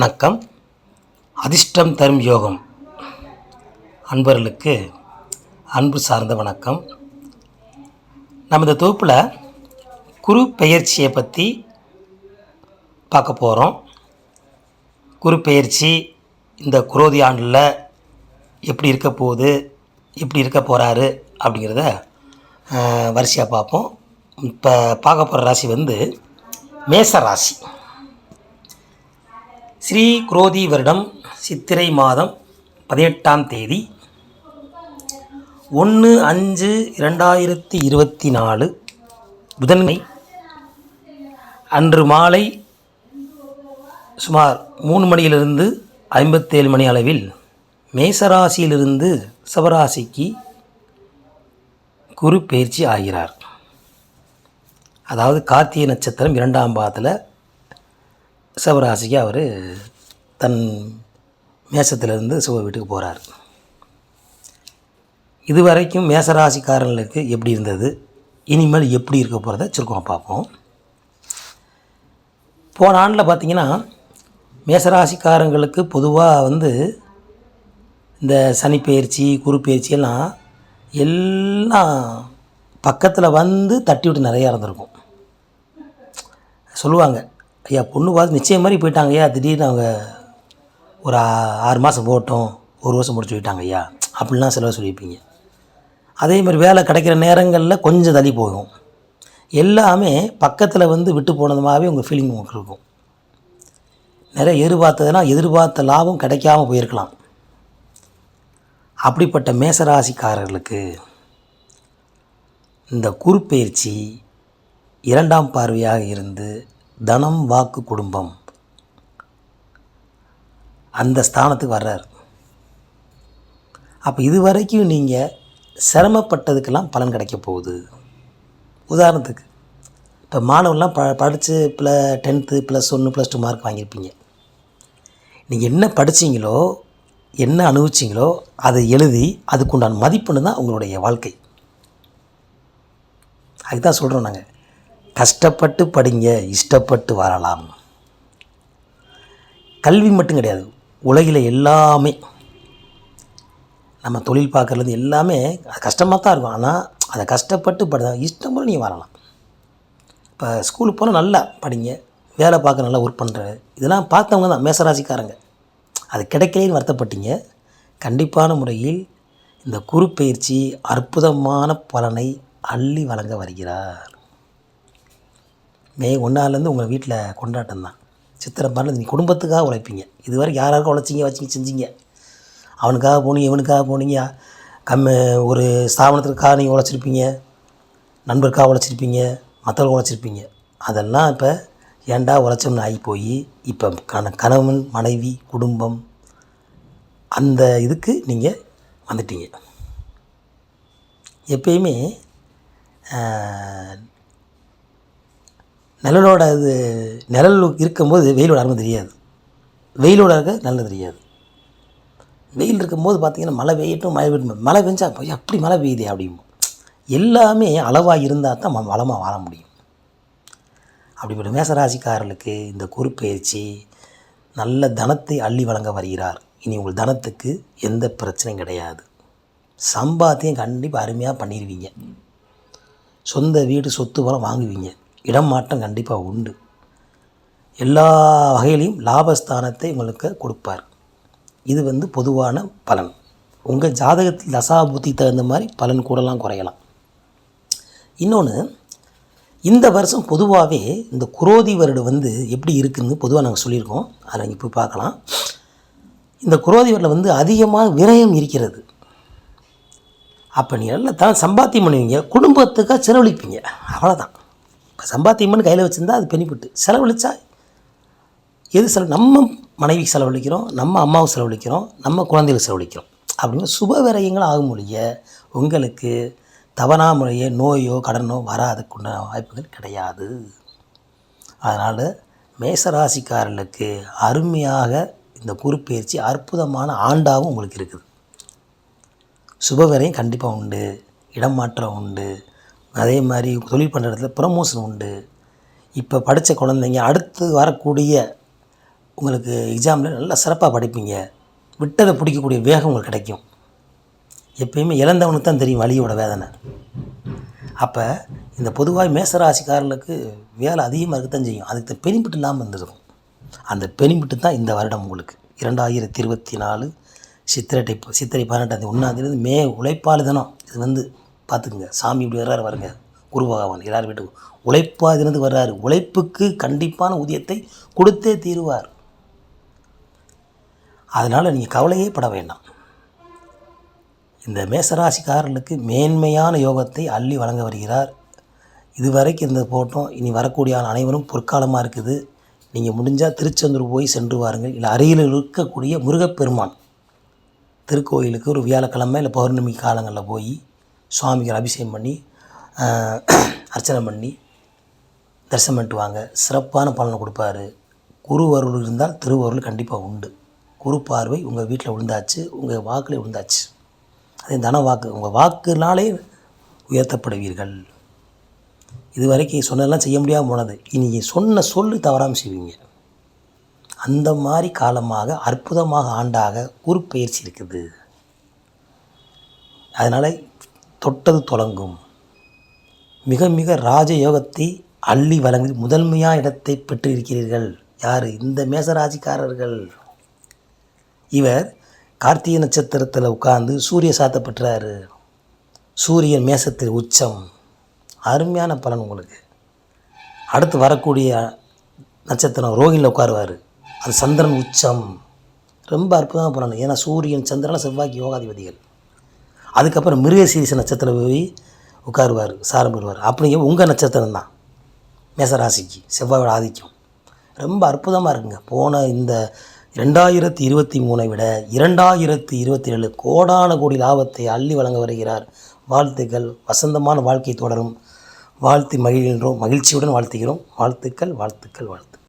வணக்கம். அதிர்ஷ்டம் தரும் யோகம். அன்பர்களுக்கு அன்பு சார்ந்த வணக்கம். நம்ம இந்த தொகுப்பில் குரு பெயர்ச்சியை பற்றி பார்க்க போகிறோம் குரு பெயர்ச்சி இந்த குரோதி ஆண்டில் எப்படி இருக்க போகுது எப்படி இருக்க போகிறாரு அப்படிங்கிறத வரிசையாக பார்ப்போம். இப்போ பார்க்க போகிற ராசி வந்து மேச ராசி. ஸ்ரீ குரோதி வருடம் சித்திரை மாதம் பதினெட்டாம் தேதி. ஒன்று அஞ்சு இரண்டாயிரத்தி இருபத்தி நாலு புதன்மை அன்று மாலை சுமார் மூணு மணியிலிருந்து ஐம்பத்தேழு மணி அளவில் மேசராசியிலிருந்து சிவராசிக்கு குரு பயிற்சி ஆகிறார். அதாவது கார்த்திகை நட்சத்திரம் இரண்டாம் பாதத்தில் சிவராசிக்கு அவர் தன் மேசத்திலிருந்து சிவ வீட்டுக்கு போகிறார் இதுவரைக்கும் மேசராசிக்காரர்களுக்கு எப்படி இருந்தது? இனிமேல் எப்படி இருக்க போகிறத சுருக்கமாக பார்ப்போம். போன ஆண்டில் பார்த்திங்கன்னா மேசராசிக்காரங்களுக்கு பொதுவாக வந்து இந்த சனி பயிற்சி எல்லாம் எல்லாம் பக்கத்தில் வந்து தட்டி விட்டு நிறையா இருந்திருக்கும். சொல்லுவாங்க ஐயா பொண்ணு பார்த்து நிச்சயம் மாதிரி போயிட்டாங்க ஐயா. திடீர்னு அவங்க ஒரு ஆறு மாதம் போட்டோம். ஒரு வருஷம் முடிச்சு போயிட்டாங்க ஐயா. அப்படிலாம் செலவு சொல்லியிருப்பீங்க. அதே மாதிரி வேலை கிடைக்கிற நேரங்களில் கொஞ்சம் தள்ளி போகும். எல்லாமே பக்கத்தில் வந்து விட்டு போனதுமாகவே உங்கள் ஃபீலிங் உங்களுக்கு இருக்கும். நிறைய எதிர்பார்த்ததுனா எதிர்பார்த்த லாபம் கிடைக்காம போயிருக்கலாம். அப்படிப்பட்ட மேசராசிக்காரர்களுக்கு இந்த குறுப்பெயர்ச்சி இரண்டாம் பார்வையாக இருந்து தனம் வாக்கு குடும்பம். அந்த ஸ்தானத்துக்கு வர்றார். அப்போ இது வரைக்கும் நீங்கள் சிரமப்பட்டதுக்கெல்லாம் பலன் கிடைக்க போகுது. உதாரணத்துக்கு இப்போ மாணவன்லாம் ப படித்து ப்ள டென்த்து ப்ளஸ் ஒன்று ப்ளஸ் டூ மார்க் வாங்கியிருப்பீங்க. நீங்கள் என்ன படிச்சீங்களோ என்ன அனுபவிச்சிங்களோ அதை எழுதி அதுக்குண்டான மதிப்புன்னு தான் உங்களுடைய வாழ்க்கை. அதுக்கு தான் சொல்கிறோம் நாங்கள் கஷ்டப்பட்டு படிங்க இஷ்டப்பட்டு வரலாம் கல்வி மட்டும் கிடையாது. உலகில் எல்லாமே நம்ம தொழில் பார்க்குறது எல்லாமே அது கஷ்டமாக தான் இருக்கும். ஆனால் அதை கஷ்டப்பட்டு படி இஷ்டம் போல் நீங்கள் வரலாம் இப்போ ஸ்கூலுக்கு போனால் நல்லா படிங்க வேலை பார்க்க நல்லா ஒர்க் பண்ணுற இதெல்லாம் பார்த்தவங்க தான் மேசராசிக்காரங்க. அது கிடைக்கலேன்னு வருத்தப்பட்டீங்க. கண்டிப்பான முறையில் இந்த குரு பயிற்சி அற்புதமான பலனை அள்ளி வழங்க வருகிறார். மே ஒன்றாலேருந்து உங்கள் வீட்டில் கொண்டாட்டம் தான் சித்திரை பாடல நீ குடும்பத்துக்காக உழைப்பீங்க. இதுவரை யாராருக்கும் உழைச்சிங்க வச்சிங்க செஞ்சீங்க? அவனுக்காக போனீங்க இவனுக்காக போனீங்க. கம்ம ஒரு ஸ்தாபனத்திற்காக நீங்கள் உழைச்சிருப்பீங்க. நண்பருக்காக உழைச்சிருப்பீங்க. மற்றவங்க உழைச்சிருப்பீங்க. அதெல்லாம் இப்போ ஏன்டா உழைச்சோம்னு ஆகி போய் இப்போ கண கணவன் மனைவி குடும்பம் அந்த இதுக்கு நீங்கள் வந்துட்டீங்க. எப்பயுமே நிழலோட இது நிழல் இருக்கும்போது வெயிலோட அருமை தெரியாது. வெயிலோட இருக்க நல்லது தெரியாது. வெயில் இருக்கும்போது பார்த்திங்கன்னா மழை பெய்யட்டும் மழை பெய்யும் மழை பெஞ்சா போய் அப்படி மழை பெய்யுதே அப்படிம்போம் எல்லாமே அளவாக இருந்தால் தான் வளமாக வாழ முடியும். அப்படிப்பட்ட மேசராசிக்காரர்களுக்கு இந்த குறுப்பெயர்ச்சி நல்ல தனத்தை அள்ளி வழங்க வருகிறார். இனி உங்கள் தனத்துக்கு எந்த பிரச்சனையும் கிடையாது. சம்பாத்தியம் கண்டிப்பாக அருமையாக பண்ணிடுவீங்க சொந்த வீடு சொத்து பலம் வாங்குவீங்க. இடம் மாற்றம் கண்டிப்பாக உண்டு. எல்லா வகையிலையும் லாபஸ்தானத்தை உங்களுக்கு கொடுப்பார். இது வந்து பொதுவான பலன். உங்கள் ஜாதகத்தில் தசாபுத்தி தகுந்த மாதிரி பலன் கூடலாம் குறையலாம். இன்னொன்று இந்த வருஷம் பொதுவாகவே இந்த குரோதி வருடம் வந்து எப்படி இருக்குதுன்னு பொதுவாக நாங்கள் சொல்லியிருக்கோம். அதை நீங்கள் போய் பார்க்கலாம். இந்த குரோதி வருடம் வந்து அதிகமாக விரயம் இருக்கிறது. அப்போ நீங்கள் நல்லா தான் சம்பாத்தியம் பண்ணுவீங்க குடும்பத்துக்காக செலவழிப்பீங்க. அவ்வளோதான் இப்போ கையில் வச்சுருந்தா அது பெனிஃபிட்டு. செலவழிச்சா எது செலவு? நம்ம மனைவிக்கு செலவழிக்கிறோம் நம்ம அம்மாவுக்கு செலவழிக்கிறோம் நம்ம குழந்தைகளுக்கு செலவழிக்கிறோம். அப்படின்னு சுப விரயங்கள் ஆகும் மொழிய உங்களுக்கு தவணா முறையே நோயோ கடனோ வராதுக்குண்டான வாய்ப்புகள் கிடையாது. அதனால் மேசராசிக்காரர்களுக்கு அருமையாக இந்த குறுப்பெயர்ச்சி அற்புதமான ஆண்டாகவும் உங்களுக்கு இருக்குது. சுபவிரயம் கண்டிப்பாக உண்டு இடம் மாற்றம் உண்டு. அதே மாதிரி தொழில் பண்ணுற இடத்துல ப்ரமோஷன் உண்டு. இப்போ படித்த குழந்தைங்க அடுத்து வரக்கூடிய உங்களுக்கு எக்ஸாமில் நல்லா சிறப்பாக படிப்பீங்க. விட்டதை பிடிக்கக்கூடிய வேகம் உங்களுக்கு கிடைக்கும். எப்பயுமே இழந்தவனுக்கு தான் தெரியும் வழியோட வேதனை. அப்போ இந்த பொதுவாக மேசராசிக்காரர்களுக்கு வேலை அதிகமாக இருக்கத்தான் செய்யும். அதுக்கு பெனிஃபிட் இல்லாமல் இருந்திருக்கும். அந்த பெனிஃபிட் தான் இந்த வருடம் உங்களுக்கு. இரண்டாயிரத்தி இருபத்தி நாலு சித்திரை டைப் சித்திரை பதினெட்டாம் ஒன்றாந்தேதி மே உழைப்பாளி தினம் இது வந்து பார்த்துக்குங்க. சாமி இப்படி வர்றாரு வருங்க குரு பகவான் எல்லார் வீட்டுக்கும் உழைப்பாக இருந்து வர்றாரு. உழைப்புக்கு கண்டிப்பான ஊதியத்தை கொடுத்தே தீருவார். அதனால் நீங்கள் கவலையே பட வேண்டாம். இந்த மேசராசிக்காரர்களுக்கு மேன்மையான யோகத்தை அள்ளி வழங்க வருகிறார். இதுவரைக்கும் இருந்த போட்டோம். இனி வரக்கூடிய அனைவரும் பொற்காலமாக இருக்குது. நீங்கள் முடிஞ்சால் திருச்செந்தூர் போய் சென்று வாருங்கள். இல்லை அருகில் இருக்கக்கூடிய முருகப்பெருமான். திருக்கோயிலுக்கு ஒரு வியாழக்கிழமை இல்லை பௌர்ணமி காலங்களில் போய் சுவாமிகள் அபிஷேகம் பண்ணி அர்ச்சனை பண்ணி தரிசனம் பண்ணிட்டு வாங்க. சிறப்பான பலனை கொடுப்பாரு. குரு அருள் இருந்தால் திருவருள் கண்டிப்பாக உண்டு. குரு பார்வை உங்கள் வீட்டில் விழுந்தாச்சு உங்கள் வாக்கில் விழுந்தாச்சு. அதே தன வாக்கு உங்கள் வாக்குனாலே உயர்த்தப்படுவீர்கள். இது வரைக்கும் சொன்னதெல்லாம் செய்ய முடியாமல் போனது. இனி சொன்ன சொல்லு தவறாமல் செய்வீங்க. அந்த மாதிரி காலமாக அற்புதமாக ஆண்டாக குரு பயிற்சி இருக்குது. அதனால் தொட்டது தொடங்கும். மிக மிக ராஜயோகத்தை அள்ளி வழங்கி முதன்மையாக இடத்தை பெற்றிருக்கிறீர்கள். யார்? இந்த மேசராசிக்காரர்கள். இவர் கார்த்திகை நட்சத்திரத்தில் உட்கார்ந்து சூரிய சாத்தப்பட்டுறாரு சூரியன் மேசத்தில் உச்சம். அருமையான பலன் உங்களுக்கு. அடுத்து வரக்கூடிய நட்சத்திரம் ரோகிணியில் உட்காருவார். அது சந்திரன் உச்சம். ரொம்ப அற்புதமாக பலன். ஏன்னா சூரியன் சந்திரன் செவ்வாய்க்கு யோகாதிபதிகள். அதுக்கப்புறம் மிருகசீரிச நட்சத்திரம் போய் உட்காருவார் சாரம் பெறுவார் அப்படிங்க உங்கள் நட்சத்திரம் தான். மேசராசிக்கு செவ்வாயோட ஆதிக்கம். ரொம்ப அற்புதமாக இருக்குங்க. போன இந்த ரெண்டாயிரத்தி இருபத்தி மூணை விட இரண்டாயிரத்தி இருபத்தி ஏழு கோடான கோடி லாபத்தை அள்ளி வழங்க வருகிறார். வாழ்த்துக்கள். வசந்தமான வாழ்க்கை தொடரும். வாழ்த்து மகிழ்கின்றோம். மகிழ்ச்சியுடன் வாழ்த்துகிறோம். வாழ்த்துக்கள் வாழ்த்துக்கள் வாழ்த்து